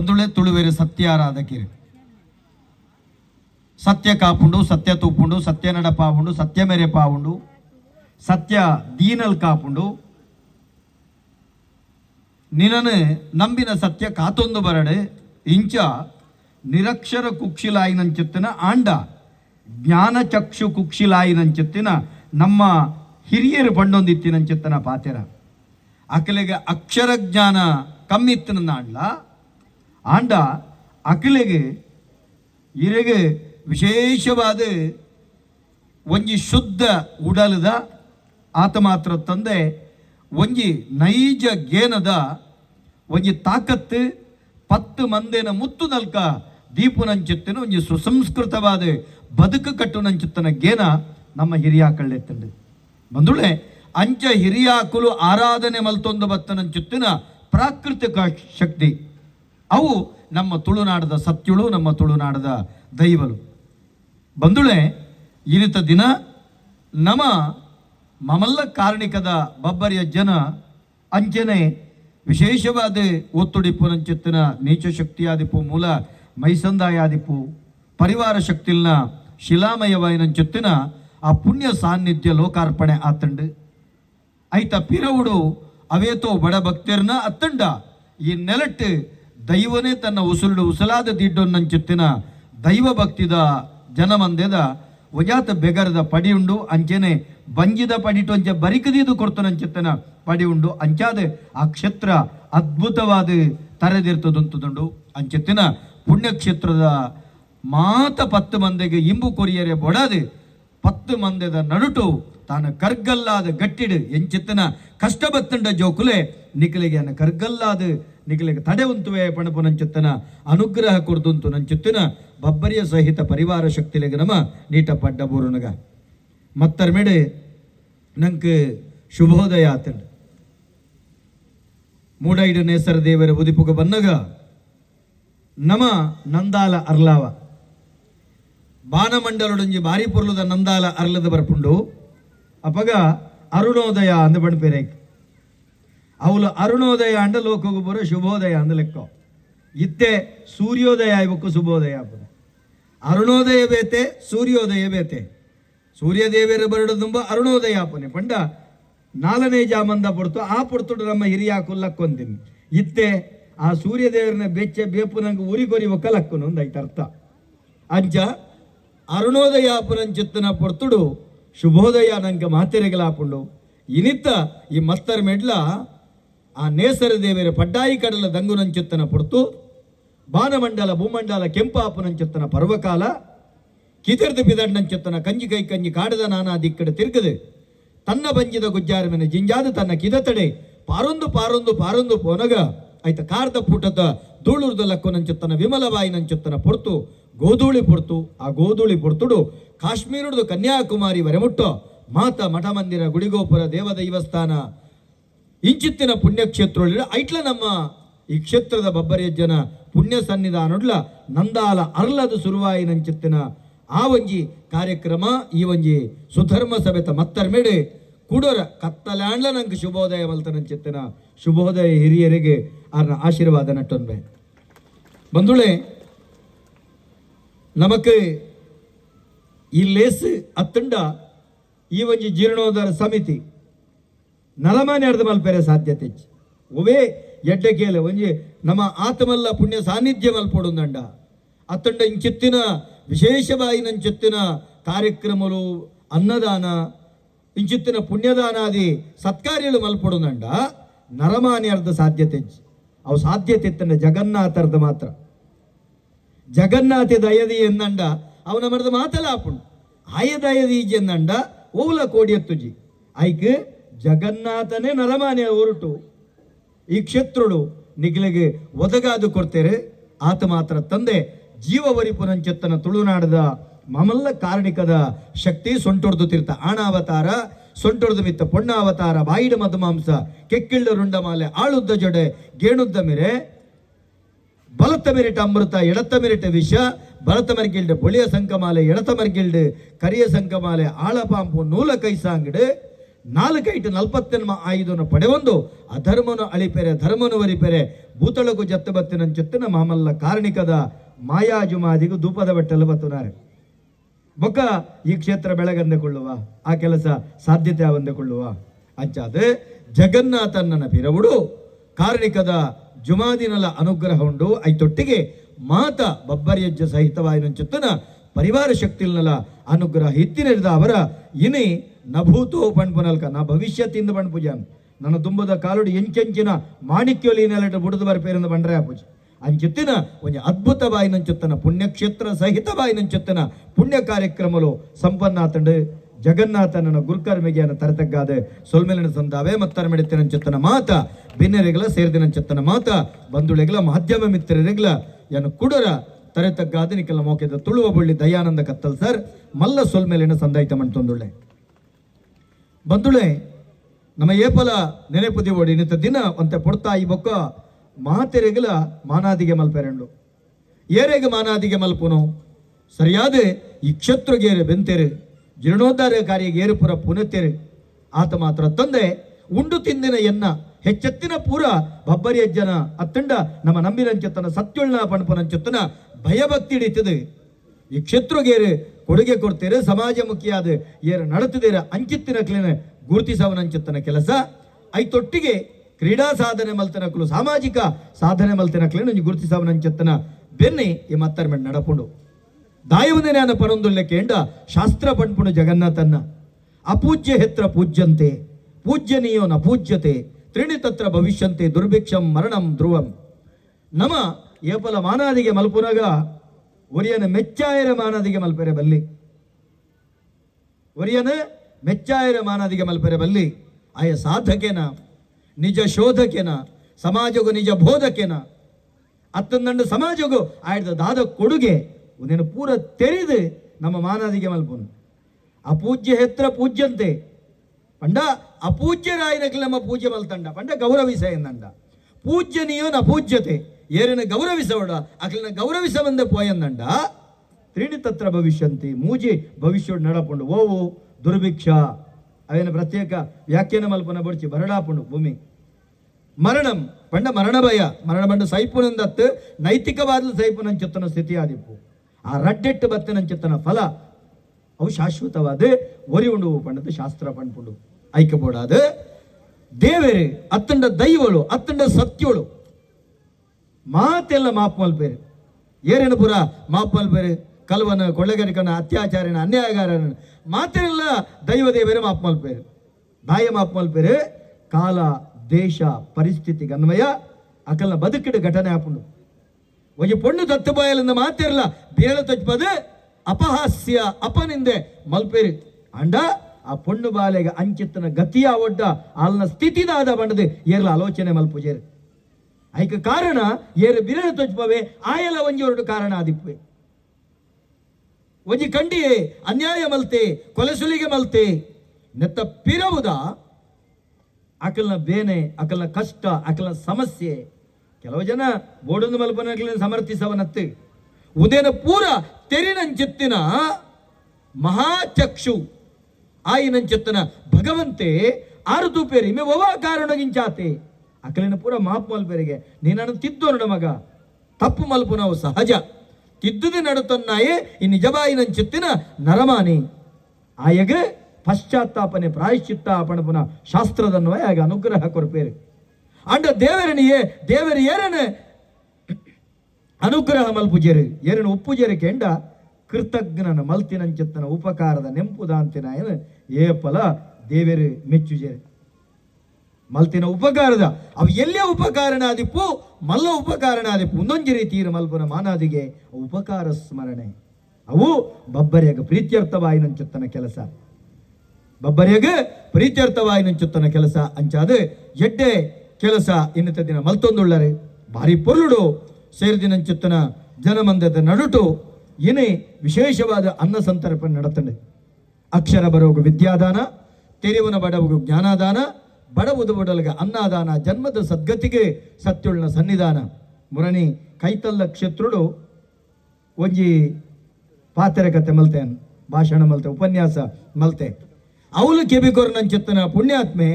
ಬಂದುಳೆ ತುಳುವೆರೆ ಸತ್ಯಾರಾಧಕಿರಿ. ಸತ್ಯ ಕಾಪುಂಡು, ಸತ್ಯ ತೂಪುಂಡು, ಸತ್ಯ ನಡ ಪಾವುಂಡು ಸತ್ಯ ಮೇರೆ ಪಾವುಂಡು, ಸತ್ಯ ದೀನಲ್ ಕಾಪುಂಡು. ನಿನನೆ ನಂಬಿನ ಸತ್ಯ ಕಾತೊಂದು ಬರಡೆ, ಇಂಚ ನಿರಕ್ಷರ ಕುಕ್ಷಿಲಾಯಿನಂಚೆತ್ತಿನ ಆಂಡ, ಜ್ಞಾನ ಚಕ್ಷು ಕುಕ್ಷಿಲಾಯಿನಂಚೆತ್ತಿನ ನಮ್ಮ ಹಿರಿಯರು ಬಂಡೊಂದಿತ್ತಿನಂಚಿತ್ತನ ಪಾತೆರ. ಅಕಲೆಗೆ ಅಕ್ಷರ ಜ್ಞಾನ ಕಮ್ಮಿತ್ತಿನ ಆಂಡ್ಲ ಆಂಡ ಅಕಲೆಗೆ ಇರೆಗೆ ವಿಶೇಷವಾದ ಒಂಜಿ ಶುದ್ಧ ಉಡಲದ ಆತ ಮಾತ್ರ ತಂದೆ, ಒಂಜಿ ನೈಜ ಗೇನದ ಒಂಜಿ ತಾಕತ್ತು ಪತ್ತು ಮಂದಿನ ಮುತ್ತು ನಲ್ಕ ದೀಪುನಂಚಿತ್ತಿನ ಒಂಜಿ ಸುಸಂಸ್ಕೃತವಾದ ಬದುಕು ಕಟ್ಟುನಂಚಿತ್ತನ ಗೇನ ನಮ್ಮ ಹಿರಿಯಾಕಳ್ಳೆತ್ತಂಡು ಬಂದುಳೆ ಅಂಚ ಹಿರಿಯಾಕುಲು ಆರಾಧನೆ ಮಲ್ತೊಂದು ಬತ್ತನಂಚಿತ್ತಿನ ಪ್ರಾಕೃತಿಕ ಶಕ್ತಿ. ಅವು ನಮ್ಮ ತುಳುನಾಡದ ಸತ್ಯುಳು, ನಮ್ಮ ತುಳುನಾಡದ ದೈವಲು. ಬಂದುಳೆ ಇನಿತ ದಿನ ನಮ ಮಮಲ್ಲ ಕಾರಣಿಕದ ಬಬ್ಬರಿಯ ಜನ ಅಂಚನೆ ವಿಶೇಷವಾದ ಒತ್ತುಡಿಪ್ಪುನಂಚಿತ್ತಿನ ನೀಚ ಶಕ್ತಿಯಾದಿಪು ಮೂಲ ಮೈಸಂದಾಯಾದಿಪು ಪರಿವಾರ ಶಕ್ತಿಲ್ನ ಶಿಲಾಮಯವಾಯಿನಂಚಿತ್ತಿನ ಆ ಪುಣ್ಯ ಸಾನ್ನಿಧ್ಯ ಲೋಕಾರ್ಪಣೆ ಆತಂಡು. ಐತ ಪಿರವುಡು ಅವೇತೋ ಬಡ ಭಕ್ತಿರ್ನ ಅತ್ತಂಡ ಈ ನೆಲಟ್ಟು ದೈವನೇ ತನ್ನ ಉಸುರುಡು ಉಸಲಾದ ದಿಡ್ಡೊನ್ನಂಚುತ್ತಿನ ದೈವ ಭಕ್ತಿದ ಜನಮಂದೆದ ವಜಾತ ಬೆಗರದ ಪಡಿ ಉಂಡು ಅಂಚೆನೆ ಬಂಜಿದ ಪಡಿಟು ಅಂಚೆ ಬರಿಕದಿದು ಪಡಿ ಉಂಡು ಅಂಚಾದ ಆ ಕ್ಷೇತ್ರ ಅದ್ಭುತವಾದ ತರೆದಿರ್ತದಂತದುಂಡು ಅಂಚೆತ್ತಿನ ಪುಣ್ಯಕ್ಷೇತ್ರದ ಮಾತ ಪತ್ತು ಮಂದಿಗೆ ಇಂಬು ಕೊರಿಯರೆ ಬೊಡದೆ ಪತ್ತು ಮಂದಿದ ನಡುಟು ಕರ್ಗಲ್ಲಾದ ಗಟ್ಟಿಡು ಎಂಚಿತ್ತಿನ ಕಷ್ಟ ಬತ್ತಂಡ ಜೋಕುಲೆ, ನಿಖಲಿಗೆ ಅನ್ನ ಕರ್ಗಲ್ಲಾದ ನಿಖಲಿಗೆ ತಡೆ ಉಂತುವೆ ಪಣಪು ನಂಚುತ್ತನ, ಅನುಗ್ರಹ ಕೊಡ್ದುಂತು ನಂಚಿತ್ತಿನ, ಬಬ್ಬರಿಯ ಸಹಿತ ಪರಿವಾರ ಶಕ್ತಿಲೆಗೆ ನಮ ನೀಟ ಪಡ್ಡ ಬೋರುನಗ. ಮತ್ತರ ಮೇಡೆ ನಂಗೆ ಶುಭೋದಯ ಆತಂಡ. ಮೂಡೈಡ ನೇಸರ ದೇವರ ಉದಿಪುಗ ಬನ್ನಗ, ನಮ ನಂದಾಲ ಅರ್ಲಾವ. ಬಾನಮಂಡಲೊಡಂಜಿ ಬಾರಿ ಪೊರ್ಲುದ ನಂದಾಲ ಅರ್ಲದ ಬರ್ಪುಂಡು. ಅಪಗ ಅರುಣೋದಯ ಅಂದ ಬಣ್ಪೇರೇಕ್ ಅವಳು ಅರುಣೋದಯ ಅಂಡ ಲೋಕಗು ಬರೋ ಶುಭೋದಯ ಅಂದ ಲೆಕ್ಕ. ಇತ್ತೆ ಸೂರ್ಯೋದಯ ಇವಕ್ಕೂ ಶುಭೋದಯ ಆಪದ ಅರುಣೋದಯ ಬೇತೆ, ಸೂರ್ಯೋದಯ ಬೇತೆ. ಸೂರ್ಯದೇವರ ಬರಡು ತುಂಬ ಅರುಣೋದಯ ಆಪನೆ ಪಂಡ ನಾಲ್ನೇ ಜಾಮಂದ ಪಡ್ತು, ಆ ಪಡ್ತುಡು ನಮ್ಮ ಹಿರಿಯ ಕುಲ್ಲಕ್ಕೊಂದಿನಿ ಇತ್ತೆ ಆ ಸೂರ್ಯದೇವರನ್ನ ಬೆಚ್ಚ ಬೇಪು ನಂಗೆ ಉರಿಗೊರಿ ಒಕ್ಕಲಕ್ಕನು ಒಂದೈತೆ ಅರ್ಥ ಅಂಚ ಅರುಣೋದಯ ಚಿತ್ತನ ಪೊರ್ತುಡು ಶುಭೋದಯ ನನಗೆ ಮಾತೆರೆಗಲಾಪುಂಡು ಇನಿತ್ತ ಈ ಮಸ್ತರ್ ಮೆಡ್ಲ ಆ ನೇಸರ ದೇವರ ಪಡ್ಡಾಯಿ ಕಡಲ ದಂಗುನಂಚಿತ್ತನ ಪುಡ್ತು, ಬಾನಮಂಡಲ ಭೂಮಂಡಲ ಕೆಂಪಾಪುನಂಚಿತ್ತನ ಪರ್ವಕಾಲ ಕಿತಿರ್ದು ನಂಚುತ್ತನ ಕಂಜಿ ಕೈ ಕಂಜಿ ಕಾಡದ ನಾನಾ ದಿಕ್ಕಡೆ ತಿರುಗದು, ತನ್ನ ಬಂಜಿದ ಗುಜ್ಜಾರ ಮೇಲೆ ಜಿಂಜಾದ ತನ್ನ ಕಿದತಡೆ ಪಾರೊಂದು ಪಾರೊಂದು ಪಾರೊಂದು ಪೋನಗ, ಆಯ್ತ ಕಾರ್ದ ಪುಟದ ಧೂಳುರ್ದ ವಿಮಲ ವಿಮಲಬಾಯಿ ನಂಚುತ್ತನ ಪೊರ್ತು ಗೋಧೂಳಿ ಪುರ್ತು, ಆ ಗೋಧೂಳಿ ಪುರ್ತುಡು ಕಾಶ್ಮೀರದು ಕನ್ಯಾಕುಮಾರಿ ವರೆಮುಟ್ಟು ಮಾತ ಮಠ ಮಂದಿರ ಗುಡಿಗೋಪುರ ದೇವದೈವಸ್ಥಾನ ಇಂಚಿತ್ತಿನ ಪುಣ್ಯಕ್ಷೇತ್ರ ಐಟ್ಲ ನಮ್ಮ ಈ ಕ್ಷೇತ್ರದ ಬಬ್ಬರಿಯ ಜನ ಪುಣ್ಯ ಸನ್ನಿಧಾನಡ್ಲ ನಂದಾಲ ಅರ್ಲದ ಸುರುವಾಯಿನಂಚಿತ್ತಿನ ಆ ಒಂಜಿ ಕಾರ್ಯಕ್ರಮ, ಈ ಒಂಜಿ ಸುಧರ್ಮ ಸಭೆತ ಮತ್ತರ್ ಮೇಡೆ ಕುಡರ ಕತ್ತಲಾಂಡ್ಲ ನಂಗೆ ಶುಭೋದಯ ಮಲ್ತನಂಚಿತ್ತಿನ ಶುಭೋದಯ ಹಿರಿಯರಿಗೆ ಅರ್ನ ಆಶೀರ್ವಾದ ನಟ್ಟೊನ್ಬೆ ಬಂಧುಳೆ ನಮಕ್ ಈ ಲೇಸ್ ಅತ್ತಂಡ ಈ ಒಂಜಿ ಜೀರ್ಣೋದ್ಧಾರ ಸಮಿತಿ ನಲಮಾನೆ ಅರ್ಧ ಮಲ್ಪೆರೆ ಸಾಧ್ಯತೆ. ಒವೇ ಎಡ್ಡೆ ಕೇಳ ಒಂಜಿ ನಮ್ಮ ಆತ್ಮಲ್ಲ ಪುಣ್ಯ ಸಾನ್ನಿಧ್ಯ ಮಲ್ಪೊಡುಂದಂಡ ಅತ್ತಂಡ ಇಂಚಿತ್ತಿನ ವಿಶೇಷವಾಗಿ ನಂಚಿತ್ತಿನ ಕಾರ್ಯಕ್ರಮಗಳು ಅನ್ನದಾನ, ಇಂಚಿತ್ತಿನ ಪುಣ್ಯದಾನಾದಿ ಸತ್ಕಾರ್ಯಗಳು ಮಲ್ಪೊಡುಂದಂಡ ನರಮಾನೆ ಅರ್ಧ ಸಾಧ್ಯತೆ. ಅವು ಸಾಧ್ಯತೆ ಇತ್ತಂಡ ಜಗನ್ನಾಥರ್ಧ ಮಾತ್ರ ಜಗನ್ನಾಥ ದಯದಿ ಎಂದಂಡ ಅವನ ಮರದ ಮಾತಲಾಪುಂಡು ಆಯ ದಯದಿ ಎಂದಂಡ ಓಲ ಕೋಡಿಯತ್ತುಜಿ ಐಕ್ ಜಗನ್ನಾಥನೇ ನರಮಾನೆ ಹೊರಟು. ಈ ಕ್ಷೇತ್ರಡು ನಿಗ್ಲಿಗೆ ಒದಗಾದು ಕೊಡ್ತೇರೆ. ಆತ ಮಾತ್ರ ತಂದೆ ಜೀವವರಿಪುನಂಚೆತ್ತನ ತುಳುನಾಡದ ಮಮಲ್ಲ ಕಾರಣಿಕದ ಶಕ್ತಿ ಸೊಂಟೊಡ್ದು ತೀರ್ಥ ಆಣಾವತಾರ, ಸೊಂಟೊಡ್ದು ಮಿತ್ತ ಪೊಣ್ಣಾವತಾರ, ಬಾಯಿಡ ಮಧುಮಾಂಸ, ಕೆಕ್ಕಿಳ್ಳ ರುಂಡಮಾಲೆ, ಆಳುದ್ದ ಜೊಡೆ, ಗೇಣುದ್ದ ಮೆರೆ ಮೆರಿಟ ಅಮೃತ ಎಡತ ಮೆರಿಟ ವಿಷ ಬಲತ ಮರ್ಗಿಲ್ಡ್ ಬೊಳಿಯ ಸಂಕಮಾಲೆ ಎಡತ ಮರ್ಗಿಲ್ಡ್ ಕರಿಯ ಸಂಕಮಾಲೆ, ಆಳಪಾಂಪು ನೂಲ ಕೈಸಾಂಗಡು ನಾಲ್ಕೈಟು ನಲ್ಪತ್ತೆನ್ಮ ಆಯುಧನ ಪಡೆವೊಂದು, ಅಧರ್ಮನು ಅಳಿಪೆರೆ, ಧರ್ಮನು ವರಿಪೆರೆ ಭೂತಳಕು ಜತ್ತು ಬತ್ತಿನ ಚೆತ್ತಿನ ಮಾಮಲ್ಲ ಕಾರಣಿಕದ ಮಾಯಾಜುಮಾದಿಗೂ ಧೂಪದ ಬೆಟ್ಟಲು ಬತ್ತುನಾರೆ. ಬೊಕ್ಕ ಈ ಕ್ಷೇತ್ರ ಬೆಳಗಂದುಕೊಳ್ಳುವ, ಆ ಕೆಲಸ ಸಾಧ್ಯತೆ ಅವಂದುಕೊಳ್ಳುವ ಅಂಚಾದ ಜಗನ್ನಾಥನನ ಪಿರವುಡು ಕಾರಣಿಕದ ಜುಮಾದಿನಲ ಅನುಗ್ರಹ ಉಂಡು. ಐತೊಟ್ಟಿಗೆ ಮಾತ ಬಬ್ಬರಿಯಜ್ಜ ಸಹಿತವಾಯಿನ ಚುತ್ತನ ಪರಿವಾರ ಶಕ್ತಿಲ್ನಲ ಅನುಗ್ರಹ ಇತ್ತಿನಿರಿದ ಅವರ ಇನಿ ನಭೂತೋ ಪಣ್ಪುನಲ್ಕ ನಾ ಭವಿಷ್ಯತ್ತಿಂದ ಪಣ್ಪುಜಾನ್ ನನ್ನ ತುಂಬದ ಕಾಲುಡು ಎಂಚೆಂಚಿನ ಮಾಣಿಕ್ಯೋಲಿ ನೆಲಟ ಬುಡದು ಬರ್ಪೇರಿಂದ ಬಂಡ್ರೆ ಪೂಜೆ ಅಂಚೆತ್ತಿನ ಒಂದು ಅದ್ಭುತವಾಯಿನಂಚುತ್ತನ ಪುಣ್ಯಕ್ಷೇತ್ರ ಸಹಿತವಾಯಿನಂಚುತ್ತನ ಪುಣ್ಯ ಕಾರ್ಯಕ್ರಮಲು ಸಂಪನ್ನಾತಂಡು ಜಗನ್ನಾಥನನ ಗುರುಕರ್ಮಿಗೆಯನ್ನು ತರತಗ್ಗಾದೆ ಸೊಲ್ಮೆಲಿನ ಸಂದಾವೆ ಮತ್ತರ ಮೆಡಿತಿನಂಚುತ್ತನ ಮಾತ ಭಿನ್ನರಿಗಲ ಸೇರಿದಿನ ಚೆತ್ತನ ಮಾತ ಬಂಧುಳೆಗಳ ಮಾಧ್ಯಮ ಮಿತ್ರರೆಗಳ ಏನು ಕುಡರ ತರೆತಗ್ಗಾದ ನಿಕಲ ಮೋಕೆದ ತುಳುವ ಬಳ್ಳಿ ದಯಾನಂದ ಕತ್ತಲ್ ಸರ್, ಮಲ್ಲ ಸೊಲ್ಮೆಲಿನ ಸಂದಾಯಿತ ಮಂಟೊಂದುಳ್ಳೆ ಬಂಧುಳೆ ನಮ್ಮ ಏಪಲ ನೆನೆಪುದಿ ಓಡಿ ನಿಂತ ದಿನ ಅಂತ ಪೊಡ್ತಾ ಈ ಬೊಕ್ಕ, ಮಾತೆರೆಗಲ ಮಾನಾದಿಗೆ ಮಲ್ಪೆರಂಡು ಏರೆಗೆ ಮಾನಾದಿಗೆ ಮಲ್ಪುನು? ಸರಿಯಾದೆ ಈ ಕ್ಷತ್ರುಗೇರೆ ಬೆಂತೆರು ಜೀರ್ಣೋದ್ಧಾರ ಕಾರ್ಯ ಏರುಪುರ ಪುನತೆರೆ ಆತ ಮಾತ್ರ ತಂದೆ, ಉಂಡು ತಿಂದಿನ ಎನ್ನ, ಹೆಚ್ಚೆತ್ತಿನ ಪೂರ ಬಬ್ಬರಿ ಅಜ್ಜನ ಅತ್ತಂಡ, ನಮ್ಮ ನಂಬಿನಂಚೆತ್ತನ ಸತ್ಯುಳ್ಳ ಪಣಪನಂಚತ್ತನ ಭಯಭಕ್ತಿ ಹಿಡಿತದೆ ಈ ಕ್ಷೇತ್ರಗೇರು ಕೊಡುಗೆ ಕೊಡ್ತೇರೆ, ಸಮಾಜಮುಖಿಯಾದ ಏರು ನಡೆತಿದೇರ ಅಂಚಿತ್ತಿನ ಕ್ಲಿನ ಗುರುತಿಸವನಂಚೆತ್ತನ ಕೆಲಸ. ಐತೊಟ್ಟಿಗೆ ಕ್ರೀಡಾ ಸಾಧನೆ ಮಲ್ತನಕ್ಲು ಸಾಮಾಜಿಕ ಸಾಧನೆ ಮಲ್ತನಕ್ಲೇನು ಗುರುತಿಸವನಂಚೆತ್ತನ ಬೆನ್ನಿ ಈ ಮತ್ತರ್ಮೆಂಟ್ ನಡಪುಂಡು. ಪರೊಂದುಲ್ಲೆಕ್ಕೆ ಕೇಂಡ ಶಾಸ್ತ್ರ ಪಣ್ಪುಣು ಜಗನ್ನಾಥನ್ನ. ಅಪೂಜ್ಯ ಹೆತ್ರ ಪೂಜ್ಯಂತೆ ಪೂಜ್ಯನೀಯೋ ನ ಪೂಜ್ಯತೆ ತ್ರಿಣಿತತ್ರ ಭವಿಷ್ಯಂತೆ, ದುರ್ಭಿಕ್ಷಂ ಮರಣಂ ಧ್ರುವಂ. ನಮ ಏಪಲ ಮಾನಾದಿಗೆ ಮಲ್ಪುನಗ, ಒರಿಯನ ಮೆಚ್ಚಾಯರ ಮಾನಾದಿಗೆ ಮಲ್ಪೆರೆ ಬಲ್ಲಿ. ಒರಿಯನ ಮೆಚ್ಚಾಯರ ಮಾನಾದಿಗೆ ಮಲ್ಪರೆ ಬಲ್ಲಿ. ಆಯ ಸಾಧಕೇನ, ನಿಜ ಶೋಧಕೇನ, ಸಮಾಜಗೂ ನಿಜ ಬೋಧಕೇನ. ಅತ್ತಂದಂಡು ಸಮಾಜಗೂ ಆಯ್ದ ದಾದ ಕೊಡುಗೆ ಒಂದೇನು ಪೂರ ತೆರೆದು ನಮ್ಮ ಮಾನಾದಿಗೆ ಮಲ್ಪುನು. ಅಪೂಜ್ಯ ಹೆತ್ರ ಪೂಜ್ಯಂತೆ. ಪಂಡ ಅಪೂಜ್ಯರಾಯನಕ್ಕೆ ನಮ್ಮ ಪೂಜ್ಯ ಮಲ್ತಂಡ. ಪಂಡ ಗೌರವಿಸ ಎಂದಂಡ ಪೂಜ್ಯನೀಯೋನ ನ ಪೂಜ್ಯತೆ. ಏರಿನ ಗೌರವಿಸೋಡ ಅಕ್ಲಿನ ಗೌರವಿಸ ಬಂದೆ ಪೋಯಂದಂಡ ತ್ರೀಣಿ ತತ್ರ ಭವಿಷ್ಯಂತಿ, ಮೂಜಿ ಭವಿಷ್ಯ ನಡಪುಂಡು. ಓವು, ದುರ್ಭಿಕ್ಷ, ಅವೇನ ಪ್ರತ್ಯೇಕ ವ್ಯಾಖ್ಯಾನ ಮಲ್ಪನ ಬಡ್ಚಿ, ಬರಡಾಪುಂಡು ಭೂಮಿ. ಮರಣಂ, ಪಂಡ ಮರಣ ಭಯ ಮರಣ ಪಂಡ ಸೈಪುನಂದತ್ತು ನೈತಿಕವಾದ ಸೈಪುನಂಚೆತ್ತನ ಸ್ಥಿತಿ ಆದಿಪ್ಪು ಆ ರಡ್ಡೆಟ್ಟು ಬತ್ತನಂಚೆತ್ತನ ಫಲ. ಅವು ಶಾಶ್ವತವಾದ ಒರಿ ಉಂಡು ಪಂಡದ ಶಾಸ್ತ್ರ ಪಂಡ್ಪುಂಡು ಐಕ್ಯಬೋಡಾದ ದೇವರು, ಅತ್ತಂಡ ದೈವಳು, ಅತ್ತಂಡ ಸತ್ಯೋಳು. ಮಾತೆಲ್ಲ ಮಾಪ್ ಮಲ್ಪೇರು ಏರೇನು ಪುರ? ಮಾಪ್ ಮಲ್ಪೇರು ಕಲ್ವನ, ಕೊಳ್ಳೆಗರಿಕನ, ಅತ್ಯಾಚಾರನ, ಅನ್ಯಾಯಗಾರನ. ಮಾತೆಲ್ಲ ದೈವ ದೇವರೇ ಮಾಪ್ ಮಲ್ಪೇರು ಬಾಯ ಮಾಪ್ ಕಾಲ, ದೇಶ ಪರಿಸ್ಥಿತಿಗೆ ಅನ್ವಯ ಅಕಲ್ನ ಬದುಕಿಡ ಘಟನೆ ಆಪುಂಡು. ಒಂದು ಪೊಣ್ಣು ತತ್ತು ಬಾಯಲಿಂದ ಮಾತಿರಲ್ಲ ಬೇಳ ತಜ್ಪದ ಅಪಹಾಸ್ಯ, ಅಪನಿಂದೆ ಮಲ್ಪೇರಿ ಅಂಡ, ಆ ಪೊಣ್ಣು ಬಾಲೆಗೆ ಅಂಚಿತ್ತನ ಗತಿಯ ಒಡ್ಡ ಅಲ್ನ ಸ್ಥಿತಿದಾದ ಬಂಡದೆ ಏರ್ಲ ಆಲೋಚನೆ ಮಲ್ಪುಜೇರು. ಐಕ ಕಾರಣ, ಏರು ಬಿರಳ ತಜ್ಪವೆ, ಆಯಲ ಒಂಜಿ ಹೊರಡು ಕಾರಣ ಆದಿಪ್ಪೆ ಒಂಜಿ ಕಂಡಿಯೇ, ಅನ್ಯಾಯ ಮಲ್ತೆ ಕೊಲೆಸುಲಿಗೆ ಮಲ್ತೆ. ನೆತ್ತ ಪಿರವುದ, ಅಕಲ್ನ ಬೇನೆ, ಅಕಲ್ನ ಕಷ್ಟ, ಅಕಲ್ನ ಸಮಸ್ಯೆ. ಕೆಲವು ಜನ ಬೋಡೊಂದು ಮಲ್ಪನ ಸಮರ್ಥಿಸವನತ್ತೆ. ಉದೇನ ಪೂರ ತೆರಿನಂಚಿತ್ತಿನ ಮಹಾಚಕ್ಷು. ಆಯಿನಂಚಿತ್ತನ ಭಗವಂತೆ ಆರು ಪೇರಿ ಇಮೆ ಒವ ಕಾರಣಗಿಂಚಾತೆ. ಅಕಲಿನ ಪೂರ ಮಾಪ್ ಮಲ್ಪೇರಿಗೆ ನೀನನ್ನು ತಿದ್ದೋನಡ ಮಗ. ತಪ್ಪು ಮಲ್ಪು ನಾವು ಸಹಜ. ತಿದ್ದುದಿ ನಡುತ್ತನ್ನಾಯೇ ಈ ನಿಜಬಾಯಿನಂಚಿತ್ತಿನ ನರಮಾನಿ. ಆಯಗ ಪಶ್ಚಾತ್ತಾಪನೆ ಪ್ರಾಯಶ್ಚಿತ್ತ ಪಣಪುನ ಶಾಸ್ತ್ರದನ್ವಯ ಆಗ ಅನುಗ್ರಹ ಕೊರಪೇರು. ಅಂಡ ದೇವರನಿಯೇ ದೇವರ ಏರನ ಅನುಗ್ರಹ ಮಲ್ಪುಜೇರು ಏರನ ಉಪ್ಪುಜೇರು ಕೆಂಡ ಕೃತಜ್ಞನ ಮಲ್ತಿನಂಚಿತ್ತನ ಉಪಕಾರದ ನೆಂಪುದಾಂತಿನ ಏನು? ಏಪಲ ದೇವರು ಮೆಚ್ಚುಜೇರು ಮಲ್ತಿನ ಉಪಕಾರದ, ಅವು ಎಲ್ಲೇ ಉಪಕಾರಣ ಆದಿಪ್ಪು ಮಲ್ಲ ಉಪಕಾರಣಾದಿಪ್ಪು ಒಂದೊಂದು ರೀತಿ ಮಲ್ಪನ ಮಾನಾದಿಗೆ ಉಪಕಾರ ಸ್ಮರಣೆ. ಅವು ಬಬ್ಬರಿಯಾಗ ಪ್ರೀತ್ಯರ್ಥವಾಯಿನಂಚುತ್ತನ ಕೆಲಸ. ಬಬ್ಬರಿಯಾಗ ಪ್ರೀತ್ಯರ್ಥವಾಯಿನಂಚುತ್ತನ ಕೆಲಸ ಅಂಚಾದ ಎಡ್ಡೆ ಕೆಲಸ ಇನ್ನಿತ ದಿನ ಮಲ್ತೊಂದುಳ್ಳರೆ. ಭಾರಿ ಪೊರ್ಲುಡು. ಸೇರಿದಿನಂಚುತ್ತನ ಜನಮಂದದ ನಡುಟು ಏನೇ ವಿಶೇಷವಾದ ಅನ್ನ ಸಂತರ್ಪಣೆ ನಡತಂಡೆ. ಅಕ್ಷರ ಬರೋಗು ವಿದ್ಯಾದಾನ, ತೆರಿವನ ಬಡವಗು ಜ್ಞಾನಾದಾನ, ಬಡವುದು ಬಡಲಗ ಅನ್ನದಾನ, ಜನ್ಮದ ಸದ್ಗತಿಗೆ ಸತ್ಯುಳ್ಳ ಸನ್ನಿಧಾನ. ಮುರಣಿ ಕೈತಲ್ಲ ಕ್ಷೇತ್ರಡು ಒಂಜಿ ಪಾತ್ರ ಕತೆ ಮಲ್ತೆ ಭಾಷಣ ಮಲ್ತೆ, ಉಪನ್ಯಾಸ ಮಲ್ತೆ. ಅವಳು ಕೆಬಿಕೊರ್ನಂಚೆತ್ತನ ಪುಣ್ಯಾತ್ಮೆ,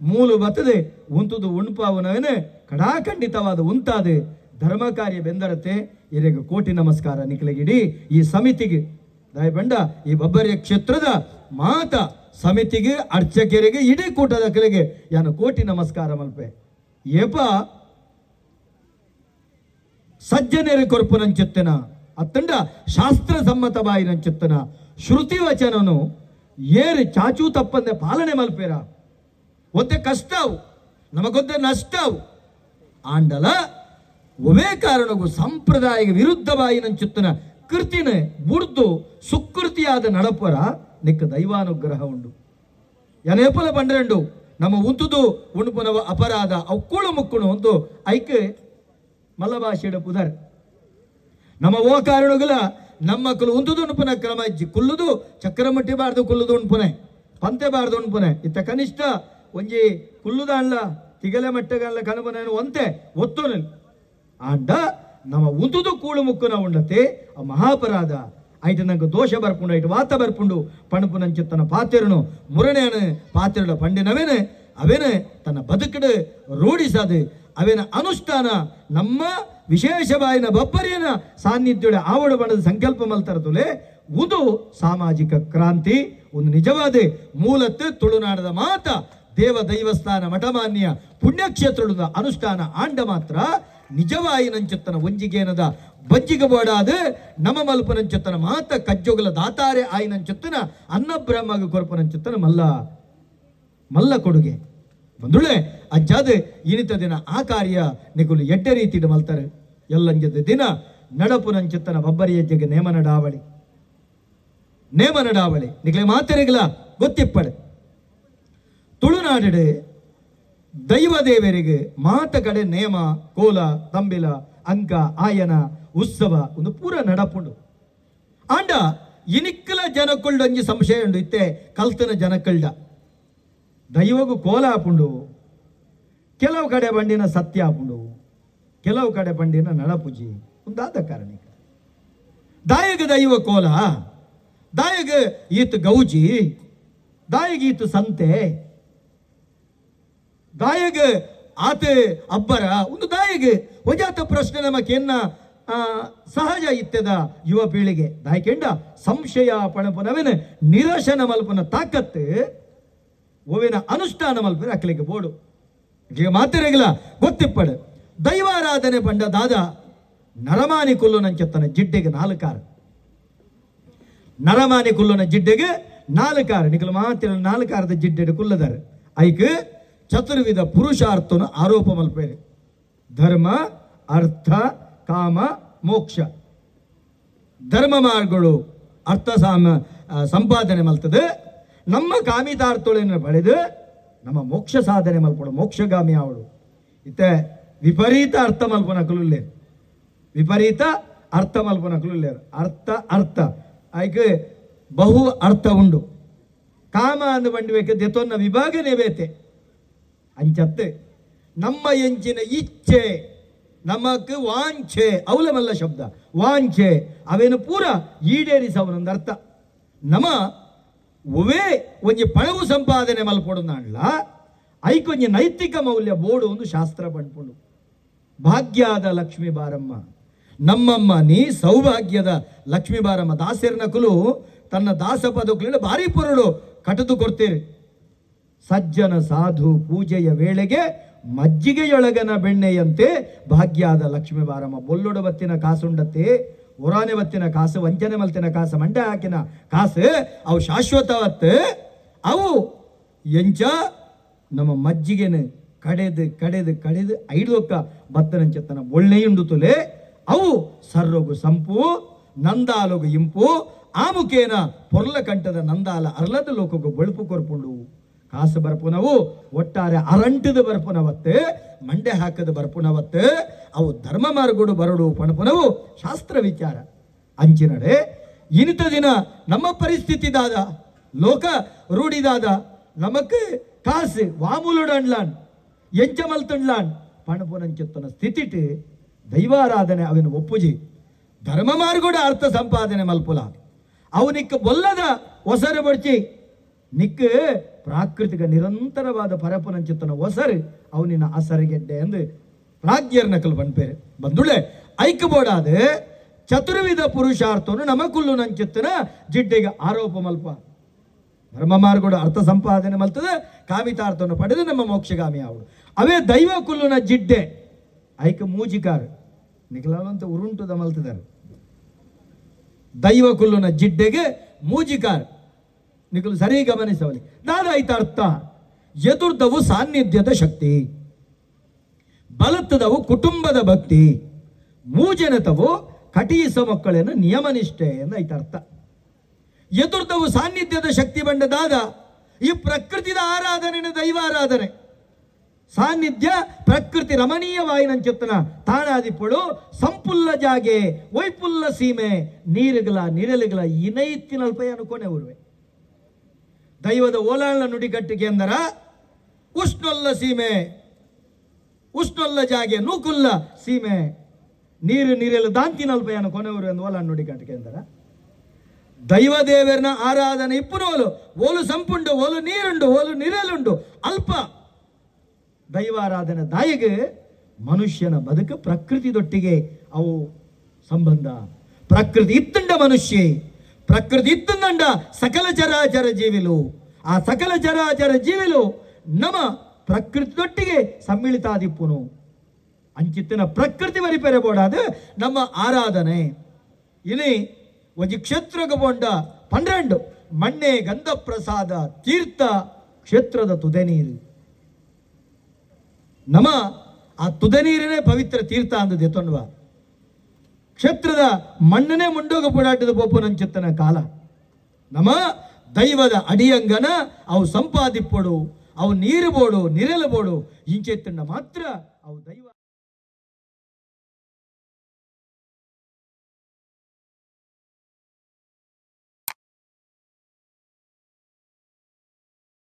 ಮೂಲು ಬತ್ತದೆ ಉಂತುದು ಉಣ್ಪಾವನವೇ ಕಡಾಖಂಡಿತವಾದ ಉಂತಾದ. ಧರ್ಮ ಕಾರ್ಯ ಬೆಂದರತೆ ಇರೆಗೆ ಕೋಟಿ ನಮಸ್ಕಾರ ನಿಖಲಗಿಡಿ, ಈ ಸಮಿತಿಗೆ ದಯಬಂಡ ಈ ಬಬ್ಬರಿಯ ಕ್ಷೇತ್ರದ ಮಾತ ಸಮಿತಿಗೆ, ಅರ್ಚಕರಿಗೆ, ಇಡೀ ಕೂಟದ ಕಲೆಗೆ ಯಾನು ಕೋಟಿ ನಮಸ್ಕಾರ ಮಲ್ಪೆ. ಏಪ, ಸಜ್ಜನೆರೆ ಕೊರ್ಪುನಂಚೆತ್ತನ ಅತ್ತಂಡ ಶಾಸ್ತ್ರ ಸಮ್ಮತ ಬಾಯಿನಂಚೆತ್ತನ ಶ್ರುತಿ ವಚನನು ಏರಿ ಚಾಚೂ ತಪ್ಪಂದೆ ಪಾಲನೆ ಮಲ್ಪೇರ. ಒಂದೇ ಕಷ್ಟವು ನಮಗೊಂದೇ ನಷ್ಟವು, ಆಂಡಲ ಒವೇ ಕಾರಣಕ್ಕೂ ಸಂಪ್ರದಾಯ ವಿರುದ್ಧ ಬಾಯಿನಂಚುತ್ತನ ಕೃತಿನ ಬುಡ್ದು ಸುಕೃತಿಯಾದ ನಡಪರ ನಿಕ್ಕ ದೈವಾನುಗ್ರಹ ಉಂಡು ಎನೇಪಲ ಪಂಡ್ರೆಂಡು, ನಮ್ಮ ಉಂತುದು ಉಣುಪುನವ ಅಪರಾಧ ಅಕ್ಕುಳು ಮುಕ್ಕುಣು ಒಂದು ಐಕೆ ಮಲಭಾಷೆಡ ಪುದರ್. ನಮ್ಮ ಓ ಕಾರಣಗಳ ನಮ್ಮ ಮಕ್ಕಳು ಉಂತುದು ಉಣ್ಪುನ ಕ್ರಮ ಇಜ್ಜಿ. ಕುಲ್ಲುದು ಚಕ್ರಮಟ್ಟಿ ಬಾರದು ಕುಲ್ಲುದು ಉಣ್ಪುನೆ, ಪಂತೆ ಬಾರದು ಉಣ್ಪುನೆ. ಇತ್ತ ಕನಿಷ್ಠ ಒಂಜಿ ಕುಲ್ಲುದಾಣ್ಲ, ತಿಗಲೆ ಮಟ್ಟಗಲ್ಲ ಕಣಪನ ಒಂತೆ ಒತ್ತುನೆ ಆಂಡ ನಮ್ಮ ಉಂದುದು ಕೂಳು ಮುಕ್ಕುನ ಉಂಡತೆ ಆ ಮಹಾಪರಾಧ. ಐಟ ನಂಗೆ ದೋಷ ಬರ್ಪುಂಡು ಐಟ ವಾತ ಬರ್ಪುಂಡು. ತನ್ನ ಪಾತೆರನು. ಮುರಣೆಯನ್ನು ಪಾತೆರಡ ಪಂಡಿನವೇನೆ. ಅವೇನೆ ತನ್ನ ಬದುಕಡೆ ರೂಢಿಸದು. ಅವೇನ ಅನುಷ್ಠಾನ ನಮ್ಮ ವಿಶೇಷವಾಯಿನ ಬಬ್ಬರಿಯನ ಸಾನ್ನಿಧ್ಯ ಆವಡ ಬಣದ ಸಂಕಲ್ಪ ಮಲ್ತರತುಲೆ ಉದು ಸಾಮಾಜಿಕ ಕ್ರಾಂತಿ, ಒಂದು ನಿಜವಾದ ಮೂಲತ್ತು ತುಳುನಾಡದ ಮಾತ. ದೇವ ದೈವಸ್ಥಾನ ಮಠಮಾನ್ಯ ಪುಣ್ಯಕ್ಷೇತ್ರದ ಅನುಷ್ಠಾನ ಆಂಡ ಮಾತ್ರ. ನಿಜವಾಯಿನಂಚತ್ತನ ಒಂಜಿಗೇನದ ಬಜ್ಜಿಗಬೋಡಾದ ನಮ ಮಲ್ಪ ನಂಚತ್ತನ ಮಾತ ಕಜ್ಜೊಗಲ ದಾತಾರೆ ಆಯಿನಂಚತ್ತನ ಅನ್ನ ಬ್ರಹ್ಮಗ ಕೊರಪನಂಚತ್ತನ ಮಲ್ಲ. ಮಲ್ಲ ಕೊಡುಗೆ. ಬಂದುಳೆ ಅಜ್ಜಾದ ಇನಿತ ದಿನ ಆ ಕಾರ್ಯ ನಿಗುಲು ಎಡ್ಡೆ ರೀತಿ ಮಲ್ತಾರೆ. ಎಲ್ಲಂಜದ ದಿನ ನಡಪು ನಂಚತ್ತನ ಬಬ್ಬರಿ ಹೆಜ್ಜೆಗೆ ನೇಮ ನಡಾವಳಿ. ನೇಮ ನಡಾವಳಿ. ನಿಗಲೇ ಮಾತೆರೆಗಲ ಗೊತ್ತಿಪ್ಪಡೆ. ತುಳುನಾಡಿಡೆ ದೈವ ದೇವರಿಗೆ ಮಾತ ಕಡೆ ನೇಮ, ಕೋಲ, ತಂಬಿಲ, ಅಂಕ, ಆಯನ, ಉತ್ಸವ ಒಂದು ಪೂರ ನಡಪುಂಡು. ಆಂಡ ಇನಿಕ್ಕಲ ಜನಕ್ಕುಳ್ಳ ಒಂಜಿ ಸಂಶಯ ಉಂಡು ಇತ್ತೆ, ಕಲ್ತನ ಜನಕ್ಕಳ್ಳ ದೈವಗು ಕೋಲ ಆಪುಂಡು ಕೆಲವು ಕಡೆ ಬಂಡಿನ ಸತ್ಯ ಆಪುಂಡು ಕೆಲವು ಕಡೆ ಬಂಡಿನ ನಡಪುಜಿ ಒಂದಾದ ಕಾರಣ ದಾಯಗ ದೈವ ಕೋಲ, ದಾಯಗ ಈತ ಗೌಜಿ, ದಾಯಗ ಈತ ಸಂತೆ ದಾಯಗ ಆತೆ ಅಬ್ಬರ. ಒಂದು ದಾಯಗೆ. ವಜಾತ ಪ್ರಶ್ನೆ ನಮಕೆನ್ನ ಸಹಜ ಇತ್ತದ ಯುವ ಪೀಳಿಗೆ. ದಾಯಕೆಂಡ, ಸಂಶಯ ಪಣಪನವಿನ ನಿರಶನ ಮಲ್ಪನ ತಾಕತ್ತು ಓವಿನ ಅನುಷ್ಠಾನ ಮಲ್ಪನ ಅಕ್ಕಲಿಗೆ ಬೋಡು. ಈಗ ಮಾತಿರಗಿಲ್ಲ ಗೊತ್ತಿಪ್ಪಡು. ದೈವಾರಾಧನೆ ಪಂಡ ದಾದ, ನರಮಾನಿ ಕುಲ್ಲುನ ಚೆತ್ತನ ಜಿಡ್ಡೆಗೆ ನಾಲ್ಕಾರ. ನರಮಾನಿ ಕುಲ್ಲುನ ಜಿಡ್ಡೆಗೆ ನಾಲ್ಕಾರ. ನಿಖಲು ಮಾತಿನ ನಾಲ್ಕಾರದ ಜಿಡ್ಡೆಡು ಕುಲ್ಲದಾರೆ. ಐಕ್ ಚತುರ್ವಿಧ ಪುರುಷಾರ್ಥನ ಆರೋಪ ಮಲ್ಪೇರಿ ಧರ್ಮ, ಅರ್ಥ, ಕಾಮ, ಮೋಕ್ಷ. ಧರ್ಮ ಮಾರ್ಗಗಳು ಅರ್ಥ ಸಾಮ ಸಂಪಾದನೆ ಮಲ್ತದೆ. ನಮ್ಮ ಕಾಮಿತಾರ್ಥಗಳನ್ನು ಪಡೆದು ನಮ್ಮ ಮೋಕ್ಷ ಸಾಧನೆ ಮಲ್ಪಡು. ಮೋಕ್ಷಗಾಮಿ ಅವಳು. ಇತ್ತೆ, ವಿಪರೀತ ಅರ್ಥ ಮಲ್ಪನ ಕುಲುಲ್ಲೆ ವಿಪರೀತ ಅರ್ಥ ಮಲ್ಪನ ಕುಲುಲ್ಲೆ ಅರ್ಥ ಅರ್ಥ. ಆಯ್ಕೆ, ಬಹು ಅರ್ಥ ಉಂಡು. ಕಾಮ ಅಂದು ಬಂಡಿಬೇಕು ದೆತೊನ್ನ ವಿಭಾಗನೇ ಬೇತೆ. ಅಂಚತ್ತೆ. ನಮ್ಮ ಎಂಚಿನ ಇಚ್ಛೆ, ನಮಕ್ ವಾಂಛೆ ಅವಲಮಲ್ಲ ಶಬ್ದ. ವಾಂಛೆ, ಅವೇನು ಪೂರ ಈಡೇರಿಸವನೊಂದು ಅರ್ಥ ನಮ ಒವೇ ಒಂಜಿ ಪಣವು ಸಂಪಾದನೆ ನಾಣ್ಲ, ಐಕೊಂಜಿ ನೈತಿಕ ಮೌಲ್ಯ ಬೋಡು ಒಂದು ಶಾಸ್ತ್ರ ಪಂಡ್ಪುಂಡು ಭಾಗ್ಯದ ಲಕ್ಷ್ಮೀ ಬಾರಮ್ಮ. ನಮ್ಮಮ್ಮ ನೀ ಸೌಭಾಗ್ಯದ ಲಕ್ಷ್ಮೀ ಬಾರಮ್ಮ ದಾಸರಿನ ನಕಲು ತನ್ನ ದಾಸ ಬಾರಿ ಭಾರಿ ಪುರುಳು ಕಟದು ಕೊಡ್ತೀರಿ. ಸಜ್ಜನ ಸಾಧು ಪೂಜೆಯ ವೇಳೆಗೆ ಮಜ್ಜಿಗೆಯೊಳಗನ ಬೆಣ್ಣೆಯಂತೆ ಭಾಗ್ಯಾದ ಲಕ್ಷ್ಮೀ ಬಾರಮ್ಮ, ಬೊಲ್ಲೊಡ ಬತ್ತಿನ ಕಾಸುಂಡತ್ತೆ, ಉರಾನೆ ಬತ್ತಿನ ಕಾಸು, ವಂಚನೆ ಮಲ್ತಿನ ಕಾಸು, ಮಂಡೆ ಹಾಕಿನ ಕಾಸು, ಅವು ಶಾಶ್ವತವತ್ತೆ. ಅವು ಎಂಚ ನಮ್ಮ ಮಜ್ಜಿಗೆನ ಕಡೆದು ಕಡೆದು ಕಡೆದು ಐದೊಕ್ಕ ಬತ್ತನಂಚತ್ತನ ಒಳ್ಳೆಯುಂಡು ತುಲೆ. ಅವು ಸರ್ರೊಗು ಸಂಪು, ನಂದಾಲೊಗು ಇಂಪು ಆಮುಕೇನ ಪೊರ್ಲ ಕಂಠದ ನಂದಾಲ ಅರ್ಲದ ಲೋಕಗು ಬಳುಪು ಕೊರ್ಪುಂಡು ಕಾಸು ಬರ್ಪುನವು ಒಟ್ಟಾರೆ ಅರಂಟದ ಬರ್ಪುನವತ್ತೆ ಮಂಡೆ ಹಾಕದ ಬರ್ಪುನವತ್ತೆ ಅವು ಧರ್ಮ ಮಾರ್ಗುಡು ಬರಡು ಪಣಪುನವು ಶಾಸ್ತ್ರ ವಿಚಾರ. ಅಂಚಿನಡೆ ಇಂಥ ದಿನ ನಮ್ಮ ಪರಿಸ್ಥಿತಿ ದಾದ ಲೋಕ ರೂಢಿದಾದ ನಮಕ್ ಕಾಸು ವಾಮುಲುಡನ್ಲಾನ್ ಎಂಚ ಮಲ್ತಂಡ್ಲಾನ್ ಪಣಪುನಂಚೆತ್ತನ ಸ್ಥಿತಿಟ್, ದೈವಾರಾಧನೆ ಅವನ ಒಪ್ಪುಜಿ, ಧರ್ಮ ಮಾರ್ಗೋಡು ಅರ್ಥ ಸಂಪಾದನೆ ಮಲ್ಪುಲ ಅವನಿಕ್ಕ ಬೊಲ್ಲದ ಒಸರು ಬಡ್ಚಿ ನಿಕ್ ಪ್ರಾಕೃತಿಕ ನಿರಂತರವಾದ ಪರಪನಂಚಿತನ ಒಸರು ಅವನಿನ ಅಸರಿಗೆಡ್ಡೆ ಎಂದು ಪ್ರಾಜ್ಞರ್ ನಕಲ್ ಬಂದ್ಬೇರೆ ಬಂದುಳೆ ಐಕ್ಯಬೋಡಾದ ಚತುರ್ವಿಧ ಪುರುಷಾರ್ಥವನ್ನು ನಮಕುಲ್ಲು ನಂಚಿತ್ತನ ಜಿಡ್ಡೆಗೆ ಆರೋಪ ಮಲ್ಪ. ಧರ್ಮ ಮಾರ್ಗಡ ಅರ್ಥ ಸಂಪಾದನೆ ಮಲ್ತದೆ, ಕಾಮಿತಾರ್ಥವನ್ನು ಪಡೆದು ನಮ್ಮ ಮೋಕ್ಷಗಾಮಿ ಅವಳು ಅವೇ ದೈವ ಕುಲ್ಲುನ ಜಿಡ್ಡೆ. ಐಕ ಮೂಜಿಕಾರ್. ನಿಖಲಾಲಂತ ಉರುಂಟುದ ಮಲ್ತಿದ್ದಾರೆ ದೈವ ಕುಲ್ಲುನ ಜಿಡ್ಡೆಗೆ ಮೂಜಿಕಾರ್. ನಿಖಲು ಸರಿ ಗಮನಿಸವಲಿ ಐತ ಅರ್ಥ? ಎದುರ್ದವು ಸಾನ್ನಿಧ್ಯದ ಶಕ್ತಿ, ಬಲತ್ತದವು ಕುಟುಂಬದ ಭಕ್ತಿ, ಮೂಜನತವು ಕಟೀಸ ಮಕ್ಕಳನ್ನು ನಿಯಮನಿಷ್ಠೆ ಎಂದೈತ ಅರ್ಥ. ಎದುರ್ದವು ಸಾನ್ನಿಧ್ಯದ ಶಕ್ತಿ ಬಂಡದಾದ ಈ ಪ್ರಕೃತಿದ ಆರಾಧನೆ. ದೈವಾರಾಧನೆ ಸಾನ್ನಿಧ್ಯ ಪ್ರಕೃತಿ ರಮಣೀಯವಾಯಿನಂಚೆತ್ತನ ತಾಣಾದಿಪ್ಪಳು ಸಂಪುಲ್ಲ ಜಾಗೆ, ವೈಪುಲ್ಲ ಸೀಮೆ, ನೀರುಗಳ ನಿರಲುಗಳ ಇನೈತ್ತಿನಲ್ಪ ಅನ್ಕೊಂಡೆ ಉರುವೆ. ದೈವದ ಓಲಾಳ ನುಡಿಗಟ್ಟಿಗೆ ಎಂದರ ಉಷ್ಣೊಲ್ಲ ಸೀಮೆ, ಉಷ್ಣೊಲ್ಲ ಜಾಗೆ ನೂಕುಲ್ಲ ಸೀಮೆ, ನೀರು ನೀರೆಲ್ಲ ದಾಂತಿನಲ್ಪಯನ ಕೊನೆಯವರು ಎಂದು ಓಲಾಳ ನುಡಿಗಟ್ಟಿಗೆ ಎಂದರ ದೈವದೇವರನ ಆರಾಧನೆ ಇಪ್ಪುನೋಲು ಓಲು ಸಂಪುಂಡು, ಓಲು ನೀರುಂಡು, ಓಲು ನೀರಲುಂಡು, ಅಲ್ಪ ದೈವಾರಾಧನೆ ದಾಯಿಗೆ ಮನುಷ್ಯನ ಬದುಕು ಪ್ರಕೃತಿದೊಟ್ಟಿಗೆ ಅವು ಸಂಬಂಧ. ಪ್ರಕೃತಿ ಇತ್ತಂಡ ಮನುಷ್ಯ. ಪ್ರಕೃತಿ ಇತ್ತಂದಂಡ ಸಕಲ ಚರಾಚರ ಜೀವಿಲು. ಆ ಸಕಲ ಚರಾಚರ ಜೀವಿಲು ನಮ ಪ್ರಕೃತಿಯೊಟ್ಟಿಗೆ ಸಮ್ಮಿಳಿತಾದಿಪ್ಪುನು. ಅಂಚಿತ್ತಿನ ಪ್ರಕೃತಿ ವರಿಪೆರೆ ಬೋಡಾದ ನಮ್ಮ ಆರಾಧನೆ. ಇಲ್ಲಿ ಒಂಜಿ ಕ್ಷೇತ್ರಗ ಬೋಂಡ ಪನ್ನೆಂಡು ಮಣ್ಣೆ ಗಂಧ ಪ್ರಸಾದ ತೀರ್ಥ ಕ್ಷೇತ್ರದ ತುದೆ ನೀರು. ನಮ ಆ ತುದೆ ನೀರಿನೇ ಪವಿತ್ರ ತೀರ್ಥ ಅಂದದೆ ಎತ್ತೊಂಡ್ವ. ಕ್ಷೇತ್ರದ ಮಣ್ಣನೇ ಮುಂಡೋಗ ಪೋಡಾಟದ ಪೋಪುನಂಚಿತ್ತನ ಕಾಲ. ನಮ ದೈವದ ಅಡಿಯಂಗನ ಅವು ಸಂಪಾದಿಪ್ಪಡು, ಅವು ನೀರು ಬೋಡು ನಿರಲಬೋಡು ಇಂಚೆತ್ತಂಡ ಮಾತ್ರ ಅವು ದೈವ